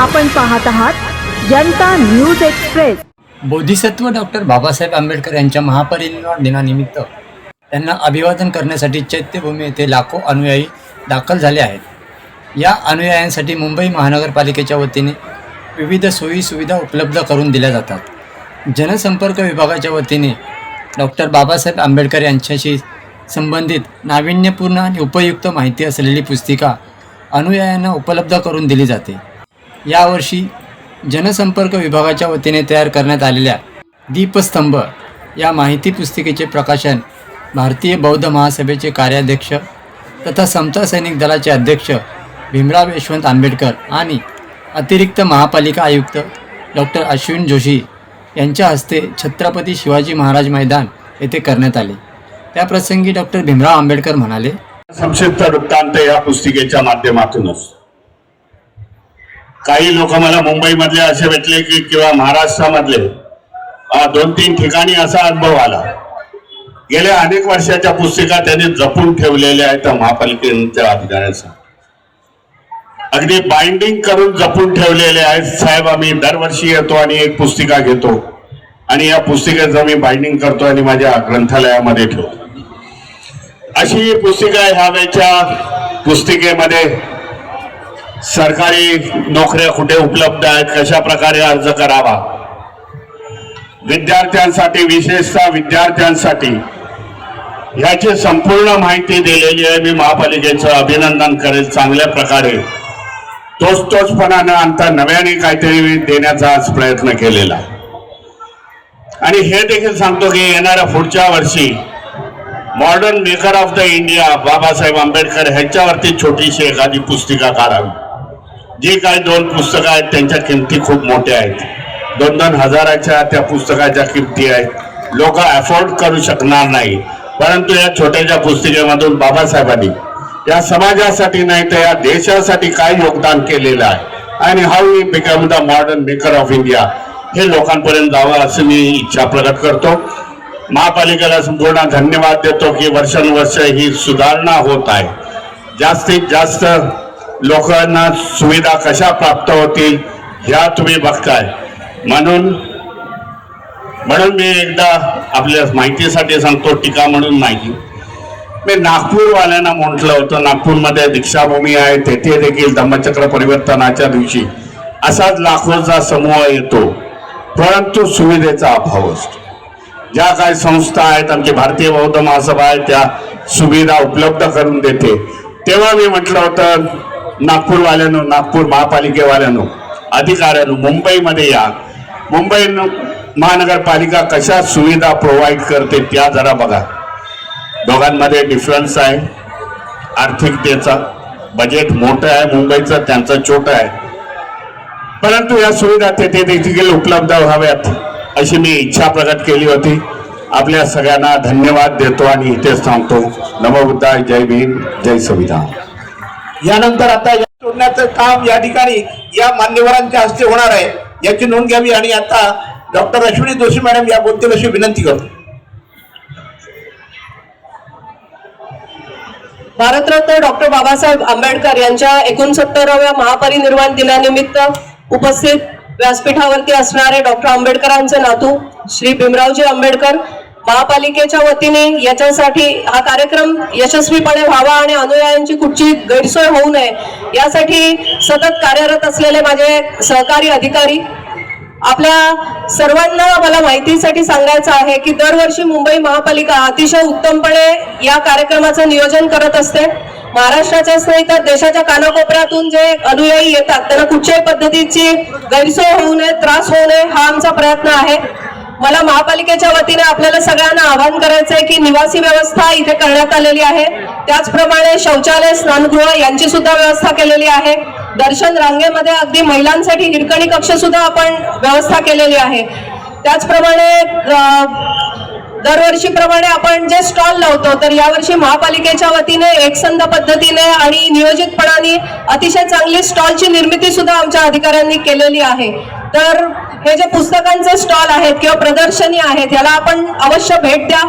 आपण पाहत आहात Janata news express. Bodhisattva doctor Babasaheb Ambedkar यांच्या महापरिनिर्वाण दिनानिमित्त त्यांना अभिवादन करण्यासाठी चैत्यभूमी येथे लाखो अनुयायी दाखल झाले आहेत. या अनुयायांसाठी मुंबई महानगरपालिकेच्या वतीने विविध सोयी सुविधा उपलब्ध करून दिल्या जातात. जनसंपर्क विभागाच्या वतीने डॉक्टर बाबासाहेब आंबेडकर यांच्याशी संबंधित नाविन्यपूर्ण आणि उपयुक्त माहिती असलेली पुस्तिका अनुयायांना उपलब्ध करून दिली जाते. यावर्षी जनसंपर्क विभागाच्या वतीने तयार करण्यात आलेल्या दीपस्तंभ या माहिती पुस्तिकेचे प्रकाशन भारतीय बौद्ध महासभेचे कार्याध्यक्ष तथा समता सैनिक दलाचे अध्यक्ष भीमराव यशवंत आंबेडकर आणि अतिरिक्त महापालिका आयुक्त डॉक्टर अश्विन जोशी यांच्या हस्ते छत्रपती शिवाजी महाराज मैदान येथे करण्यात आले. त्याप्रसंगी डॉक्टर भीमराव आंबेडकर म्हणाले संक्षिप्त वृत्तांत या पुस्तिकेच्या माध्यमातूनच. काही लोक मला मुंबईमधले असे भेटले की किंवा महाराष्ट्रामधले. दोन तीन ठिकाणी असा अनुभव आला. गेल्या अनेक वर्षाच्या पुस्तिका त्यांनी जपून ठेवलेल्या आहेत त्या महापालिकेच्या अधिकाऱ्यांचा. अगदी बाइंडिंग करून जपून ठेवलेले आहेत. साहेब आम्ही दरवर्षी येतो आणि एक पुस्तिका घेतो. आणि या पुस्तिकेचं मी बाइंडिंग करतो आणि माझ्या ग्रंथालयामध्ये ठेवतो. अशी पुस्तिका ह्या वेळच्या पुस्तिकेमध्ये सरकारी नोकऱ्या कुठे उपलब्ध आहेत कशा प्रकारे अर्ज करावा? विद्यार्थ्यांसाठी विशेषतः विद्यार्थ्यांसाठी ह्याची संपूर्ण माहिती दिलेली आहे. मी महापालिकेचं अभिनंदन करेल चांगल्या प्रकारे. तोच तोचपणानं आणता नव्याने काहीतरी देण्याचा आज प्रयत्न केलेला. आणि हे देखील सांगतो की येणाऱ्या पुढच्या वर्षी modern maker of the India Babasaheb Ambedkar ह्यांच्यावरती छोटीशी एखादी पुस्तिका काढावी. जी काही दोन पुस्तकं आहेत त्यांच्या किमती खूप मोठ्या आहेत. दोन दोन हजाराच्या त्या पुस्तकाच्या किमती आहेत. लोक अफोर्ड करू शकणार नाही. परंतु या छोट्याच्या पुस्तिकेमधून बाबासाहेबांनी या समाजासाठी नाही तर या देशासाठी काय योगदान केलेलं आहे? आणि how we become the modern maker of India हे लोकांपर्यंत जावं असं मी इच्छा प्रकट करतो. महापालिकेला संपूर्ण धन्यवाद देतो की वर्षानुवर्ष ही सुधारणा होत आहे. जास्तीत जास्त लोकांना सुविधा कशा प्राप्त होतील ह्या तुम्ही बघताय. म्हणून म्हणून मी एकदा आपल्या माहितीसाठी सांगतो टीका म्हणून नाही. मी नागपूरवाल्यांना म्हटलं होतं नागपूरमध्ये दीक्षाभूमी आहे तेथे देखील धम्मचक्र परिवर्तनाच्या दिवशी असाच लाखोचा समूह येतो. परंतु सुविधेचा अभाव असतो. ज्या काही संस्था आहेत आमची भारतीय बौद्ध महासभा आहे त्या सुविधा उपलब्ध करून देते. तेव्हा मी म्हटलं होतं नागपूरवाल्यानो नागपूर महापालिकेवाल्यानो अधिकाऱ्यानो मुंबईमध्ये या. मुंबई महानगरपालिका कशा सुविधा प्रोव्हाइड करते त्या जरा बघा. दोघांमध्ये डिफरन्स आहे. आर्थिकतेचा बजेट मोठं आहे मुंबईचं त्यांचं छोटं आहे. परंतु या सुविधा तेथे देखील उपलब्ध व्हाव्यात अशी मी इच्छा प्रकट केली होती. आपल्या सगळ्यांना धन्यवाद देतो आणि इथेच थांबतो. नमोबुद्धाय जय भीम जय संविधान. यानंतर आता या सोडण्याचं काम या ठिकाणी या मान्यवरांच्या हस्ते होणार आहे. याची नोंद घ्यावी आणि आता डॉक्टर अश्विनी जोशी मॅडम या बोलतील अशी विनंती करतो. भारतरत्न डॉक्टर बाबासाहेब आंबेडकर यांच्या एकोणसत्तराव्या महापरिनिर्वाण दिनानिमित्त उपस्थित व्यासपीठावरती असणारे डॉक्टर आंबेडकरांचे नातू श्री भीमरावजी आंबेडकर महापालिकेच्या वतीने याच्यासाठी हा कार्यक्रम यशस्वीपणे व्हावा आणि अनुयायांची कुठची गैरसोय होऊ नये यासाठी सतत कार्यरत असलेले माझे सहकारी अधिकारी आपल्या सर्वांना मला माहितीसाठी सांगायचं आहे की दरवर्षी मुंबई महापालिका अतिशय उत्तमपणे या कार्यक्रमाचं नियोजन करत असते. महाराष्ट्राच्याच नाही तर देशाच्या कानाकोपऱ्यातून जे अनुयायी येतात त्यांना कुठच्याही पद्धतीची गैरसोय होऊ नये त्रास होऊ नये हा आमचा प्रयत्न आहे. मला महापालिकेच्या वतीने आपल्याला सगळ्यांना आवाहन करायचं आहे की निवासी व्यवस्था इथे करण्यात आलेली आहे. त्याचप्रमाणे शौचालय स्नानगृह यांची सुद्धा व्यवस्था केलेली आहे. दर्शन रांगेमध्ये अगदी महिलांसाठी हिरकणी कक्ष सुद्धा आपण व्यवस्था केलेली आहे. त्याचप्रमाणे दरवर्षीप्रमाणे आपण जे स्टॉल लावतो तर यावर्षी महापालिकेच्या वतीने एकसंध पद्धतीने आणि नियोजितपणाने अतिशय चांगली स्टॉलची निर्मिती सुद्धा आमच्या अधिकाऱ्यांनी केलेली आहे. तर हे जे पुस्तकांचे स्टॉल आहेत किंवा प्रदर्शनी आहेत याला आपण अवश्य भेट द्या.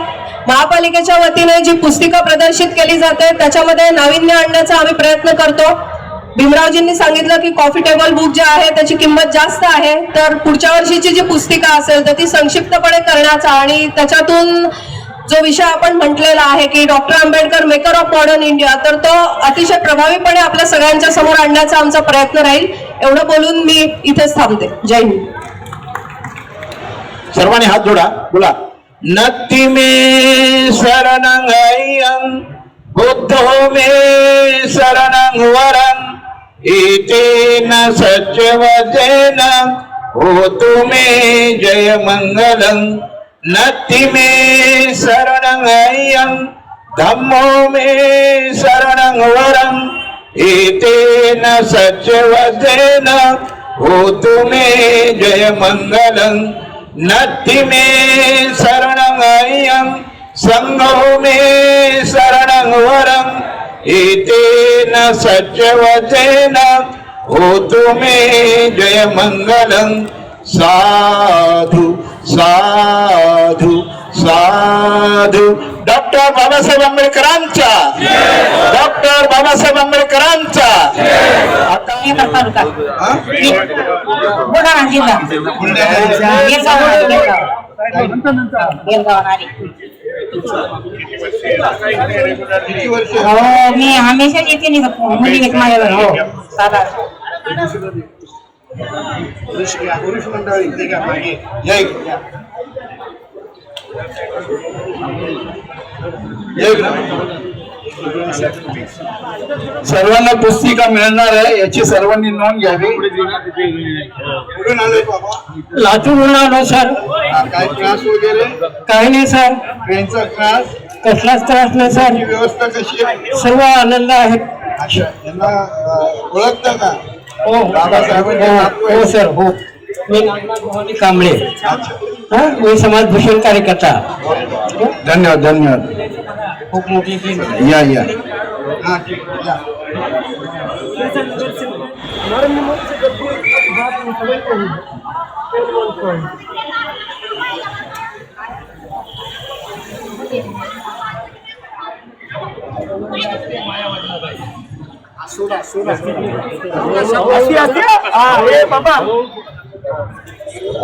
महापालिकेच्या वतीने जी पुस्तिका प्रदर्शित केली जाते त्याच्यामध्ये नाविन्य आणण्याचा आम्ही प्रयत्न करतो. भीमरावजींनी सांगितलं की कॉफी टेबल बुक जे आहे त्याची किंमत जास्त आहे. तर पुढच्या वर्षीची जी पुस्तिका असेल तर ती संक्षिप्तपणे करण्याचा आणि त्याच्यातून जो विषय आपण म्हटलेला आहे की doctor Ambedkar maker of modern India तर तो अतिशय प्रभावीपणे आपल्या सगळ्यांच्या समोर आणण्याचा आमचा प्रयत्न राहील. एवढं बोलून मी इथेच थांबते. जय हिंद. सर्वांनी हात जोडा बोला. नक्की मे शरणं बुद्ध मे शरणं वरं एतेन सत्यवचेन होतु मे जय मङ्गलम् नक्की मे शरणं धम्मो मे शरणं वरं एतेन सत्यवचेन होतु मे जय मंगलं नत्ति मे शरणं सङ्गो मे शरणं वरम् एतेन सत्यवचेन होतु मे जय मङ्गलम् साधु साधु साधु। डॉक्टर बाबासाहेब आंबेडकरांचा. डॉक्टर बाबासाहेब आंबेडकरांचा. आता हा? बुलढाणा जिल्हा हो? मी हमेशा येते नाही मुली घेत माझ्यावर. हो इकडे. सर्वांना पुस्तिका मिळणार आहे याची सर्वांनी नोंद घ्यावी. कुठून आले सर काय त्रास वगैरे? काही नाही सर ट्रेनचा त्रास? कसलाच त्रास नाही सर ही व्यवस्था कशी आहे? सर्व आनंद आहे. अच्छा यांना ओळखता का? हो. बाबासाहेबांचे नातू हो. सर हो. कांबळे अच्छा हा मी समाजभूषण कार्यकर्ता धन्यवाद धन्यवाद खूप मोठी टीम आहे. या या हा ठीक आहे,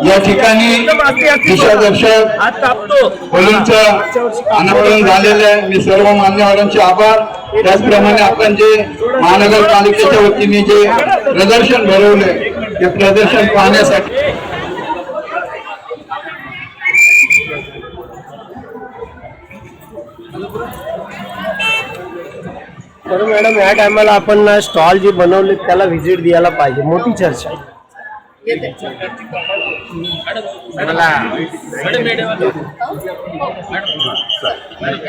या. ठिकाणी दिशादर्शक मुलींचं अनावरण झालेलं आहे. मी सर्व मान्यवरांचे आभार. त्याचप्रमाणे आपण जे महानगरपालिकेच्या वतीने जे प्रदर्शन भरवले ते प्रदर्शन पाहण्यासाठी. तर मॅडम या टायमाला आपण स्टॉल जे बनवले त्याला व्हिजिट द्यायला पाहिजे. मोठी चर्चा आहे.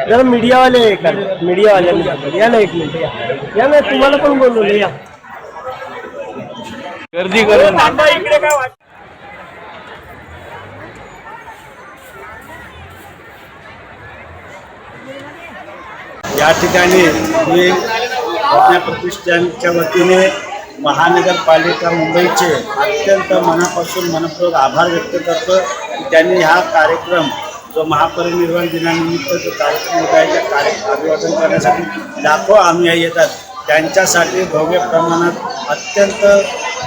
जरा मीडियावाले मीडियावाले या ना एक मिनिट या. ना तुम्हाला पण बोलवले या. गर्दी करून. या ठिकाणी मी प्रज्ञा प्रतिष्ठानच्या वतीने महानगरपालिका मुंबईचे अत्यंत मनापासून मनपूर्वक आभार व्यक्त करतो त्यांनी हा कार्यक्रम जो महापरिनिर्वाण दिनानिमित्त जो कार्यक्रम होता आहे त्या कार्य अभिवादन करण्यासाठी लाखो आम्ही येतात त्यांच्यासाठी भव्य प्रमाणात अत्यंत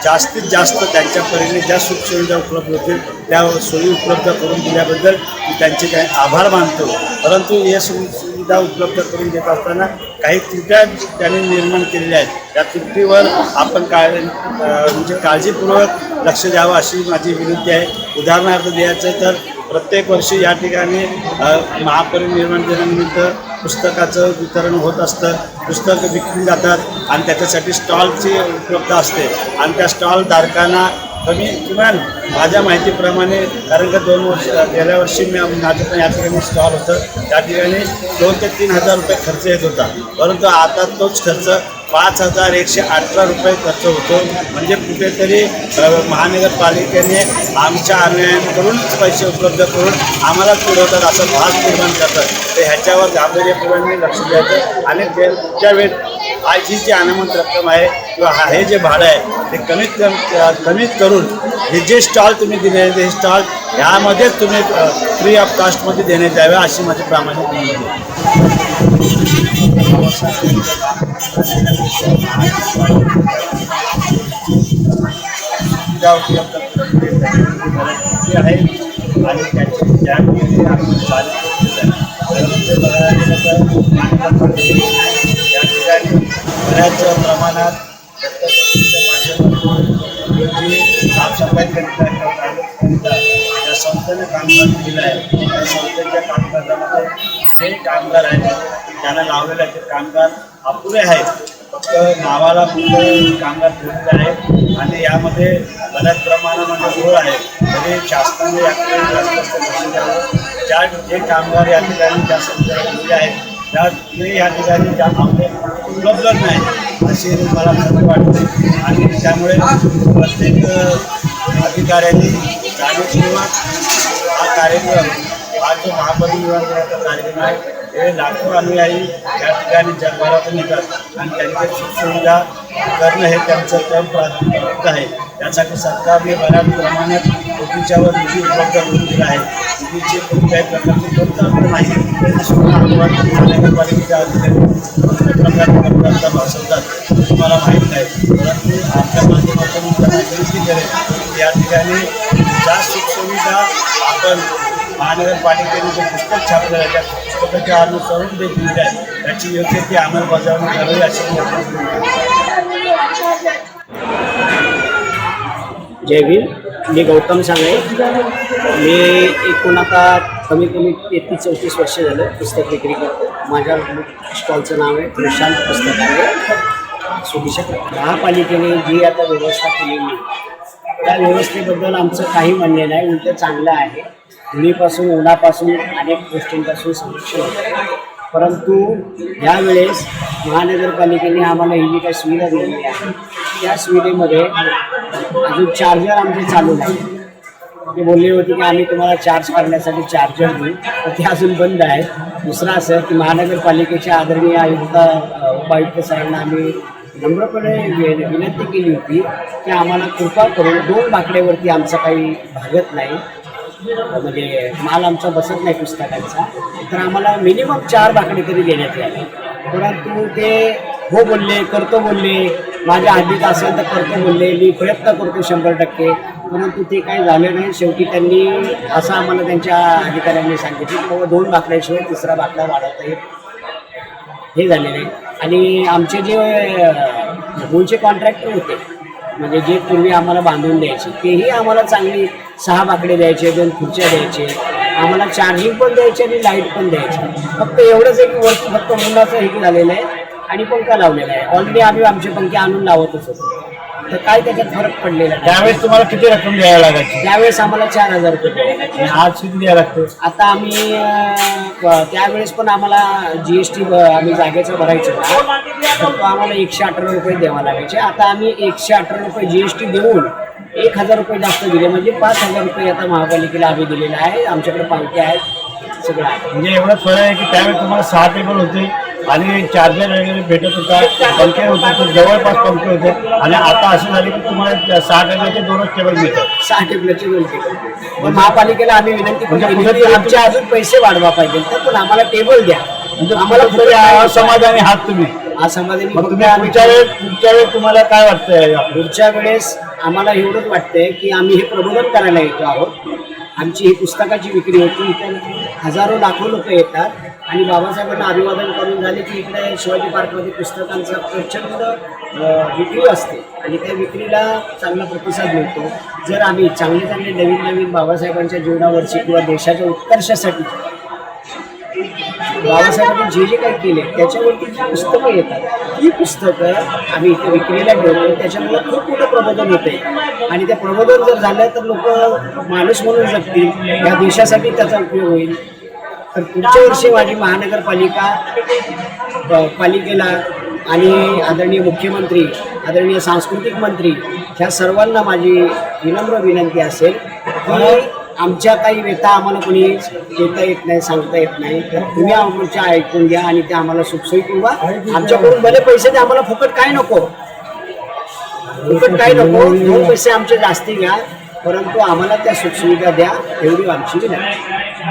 जास्तीत जास्त त्यांच्या परीने ज्या सुखसुविधा उपलब्ध होतील त्या सोयी उपलब्ध करून दिल्याबद्दल मी त्यांचे काही आभार मानतो. परंतु हे सु सुविधा उपलब्ध करून देत असताना काही त्रुट्या त्यांनी निर्माण केलेल्या आहेत. त्या त्रुटीवर आपण काय म्हणजे काळजीपूर्वक लक्ष द्यावं अशी माझी विनंती आहे. उदाहरणार्थ द्यायचं तर प्रत्येक वर्षी या ठिकाणी महापरिनिर्माण दिनानिमित्त पुस्तकाचं वितरण होत असतं. पुस्तकं विकली जातात आणि त्याच्यासाठी स्टॉलची उपलब्ध असते. आणि त्या स्टॉल धारकांना कमी किमान माझ्या माहितीप्रमाणे कारण का दोन वर्ष गेल्या वर्षी मी माझं पण या ठिकाणी स्टॉल होतं. त्या ठिकाणी दोन ते तीन हजार रुपये खर्च येत होता. परंतु आता तोच खर्च पाच हजार एकशे अठरा रुपये खर्च होतो. म्हणजे कुठेतरी महानगरपालिकेने आमच्या अनुयायांकडूनच पैसे उपलब्ध करून आम्हाला पुरवतात असं भास निर्माण करतात. तर ह्याच्यावर गांभीर्यपूर्वकाने लक्ष द्यायचं. आणि ज्या वेळ आयची जी अनामत रक्कम आहे किंवा हे जे भाडं आहे ते कमीत कमी कमीत करून हे जे स्टॉल तुम्ही दिले ते हे स्टॉल ह्यामध्येच तुम्ही फ्री ऑफ कास्टमध्ये देण्यात यावे अशी माझी प्रामाणिक विनंती आहे. सुविधा आणि त्याची ज्या बऱ्याच प्रमाणात दत्तप्रभूंच्या साफसफाई करिता ज्या संस्थेने कामगार दिलं आहे त्या संस्थेच्या कामगारामध्ये जे कामगार आहेत त्यांना लावलेले ते कामगार अपुरे आहेत. फक्त नावाला फक्त कामगार ठेवलेले आहेत. आणि यामध्ये बऱ्याच प्रमाणामध्ये गोळ आहे. तरी शासनाने याकडे जास्त लक्ष द्यावं. ज्या जे कामगार या ठिकाणी ज्या संस्थेला ठेवले आहेत त्या मी या ठिकाणी त्या थांबले उपलब्ध नाही अशी मला खरं वाटते. आणि त्यामुळे प्रत्येक अ, अधिकाऱ्यांनी जाणीवपूर्वक हा कार्यक्रम हा जो महापरिनिर्वाण कार्यक्रम आहे. हे लाखो अनुयायी या ठिकाणी जगभरातून येतात. आणि त्यांच्या सुखसुविधा करणं हे त्यांचं तर प्राथमिक आहे. त्यासाठी सरकारने बऱ्याच प्रमाणात कोटीच्यावर निधी उपलब्ध करून दिला आहे. निधीचे कोणत्याही प्रकारची कमतरता नाही तरी आपण भासवतात हे तुम्हाला माहीत नाही परंतु आपल्या माध्यमातून त्यांना विनंती करेल की या ठिकाणी ज्या सुखसुविधा आपण महानगरपालिकेने जे पुस्तक छापलं आहे त्या पुस्तकाच्या अनुसरून जे दिलेले आहे. त्याची योग्य ती अंमलबजावणी करावी अशी जय भीम. मी गौतम सांगे. मी एकूण आता कमी कमी तेहतीस चौतीस वर्ष झालं पुस्तक विक्री करतो. माझ्या स्टॉलचं नाव आहे प्रशांत पुस्तकालय सुविशक महापालिकेने जी आता व्यवस्था केलेली आहे, त्या व्यवस्थेबद्दल आमचं काही म्हणणे नाही. उलट चांगलं आहे. धुळीपासून उन्हापासून अनेक गोष्टींपासून संरक्षण होतं. परंतु यावेळेस महानगरपालिकेने आम्हाला ही जी काही सुविधा दिलेली आहे त्या सुविधेमध्ये अजून चार्जर आमचे चालू नाही ते बोलले होते की आम्ही तुम्हाला चार्ज करण्यासाठी चार्जर देऊ तर ते अजून बंद आहे दुसरं असं की महानगरपालिकेच्या आदरणीय आयुक्त उपायुक्त सरांना आम्ही नम्रपणे वि- विनंती केली होती की आम्हाला कृपा करून दोन बाकड्यावरती आमचं काही भागत नाही. म्हणजे माल आमचा बसत नाही पुस्तकांचा. तर आम्हाला मिनिमम चार बाकडे तरी देण्यात यावे परंतु ते हो बोलले करतो बोलले माझ्या हद्दीत असेल तर करतो बोलले मी प्रयत्न करतो शंभर टक्के. परंतु ते काही झालं नाही. शेवटी त्यांनी असं आम्हाला त्यांच्या अधिकाऱ्यांनी सांगितलं की बाबा दोन बाकड्याशिवाय तिसरा बाकडा वाढवता येईल हे झालेलं आहे. आणि आमचे जे अ, मूळचे कॉन्ट्रॅक्टर होते म्हणजे जे पूर्वी आम्हाला बांधून द्यायचे तेही आम्हाला चांगली सहा बाकडे द्यायचे दोन खुर्च्या द्यायचे आम्हाला चार्जिंग पण द्यायचे आणि लाइट पण द्यायची. फक्त एवढंच आहे की वरती फक्त मुलाचं हे झालेलं आहे आणि पंखा लावलेला आहे. ऑलरेडी आम्ही आमचे पंखे आणून लावतच होतो. तर काय त्याच्यात फरक पडलेला नाही. त्यावेळेस तुम्हाला किती रक्कम द्यायला लागायची? त्यावेळेस आम्हाला चार हजार रुपये. आणि आज किती द्यायला लागते? आता आम्ही अं, त्यावेळेस पण आम्हाला जी एस टी आम्ही जागेचं भरायचो तर तो आम्हाला एकशे अठरा रुपये द्यावा लागायचे. आता आम्ही एकशे अठरा रुपये जी एस टी देऊन एक हजार रुपये जास्त दिले. म्हणजे पाच हजार रुपये आता महापालिकेला आम्ही दिलेले आहे. आमच्याकडे पावत्या आहेत. सगळं आहे. म्हणजे एवढंच फरक आहे की त्यावेळेस तुम्हाला सहा टेबल होते. आणि चार्जर वगैरे भेटत होता. पंखे होते तर जवळपास पंखे होते. आणि आता असं झालं की तुम्हाला सहा टेबलचे दोनच टेबल मिळतात. सहा टेबलाची दोन टेबल महापालिकेला आम्ही विनंती म्हणजे आमचे अजून पैसे वाढवा पाहिजे. तर पण आम्हाला टेबल द्या. म्हणजे आम्हाला तुम्ही. समाधानी फक्त तुम्ही आम्ही पुढच्या वेळेस पुढच्या वेळेस तुम्हाला काय वाटतंय पुढच्या वेळेस आम्हाला एवढंच वाटतंय की आम्ही हे प्रबोधन करायला येतो आहोत. आमची ही पुस्तकाची विक्री होती. इथे हजारो लाखो लोक येतात. आणि बाबासाहेबांना अभिवादन करून झाले की इकडे शिवाजी पार्कमध्ये पुस्तकांचा प्रचंड विक्री असते. आणि त्या विक्रीला चांगला प्रतिसाद मिळतो. जर आम्ही चांगले चांगले नवीन नवीन बाबासाहेबांच्या जीवनावरची किंवा देशाच्या उत्कर्षासाठी बाबासाहेबांनी जे जे काही केले त्याच्यावरती जी पुस्तकं येतात ही पुस्तकं आम्ही इथे विक्रीला ठेवतो. त्याच्यामुळे खूप मोठं प्रबोधन होते आणि ते प्रबोधन जर झालं तर लोक माणूस म्हणून जगतील. या देशासाठी त्याचा उपयोग होईल. तर पुढच्या वर्षी माझी महानगरपालिका पालिकेला आणि आदरणीय मुख्यमंत्री आदरणीय सांस्कृतिक मंत्री ह्या सर्वांना माझी विनम्र विनंती असेल की आमच्या काही व्यथा आम्हाला कोणी देता येत नाही सांगता येत नाही. तर तुम्ही आमच्या ऐकून घ्या आणि ते आम्हाला सुखसोयी किंवा आमच्याकडून भले पैसे द्या आम्हाला फुकट काय नको? फुकट काय नको? दोन पैसे आमचे जास्ती घ्या परंतु आम्हाला त्या सुखसुविधा द्या एवढी आमची विनंती.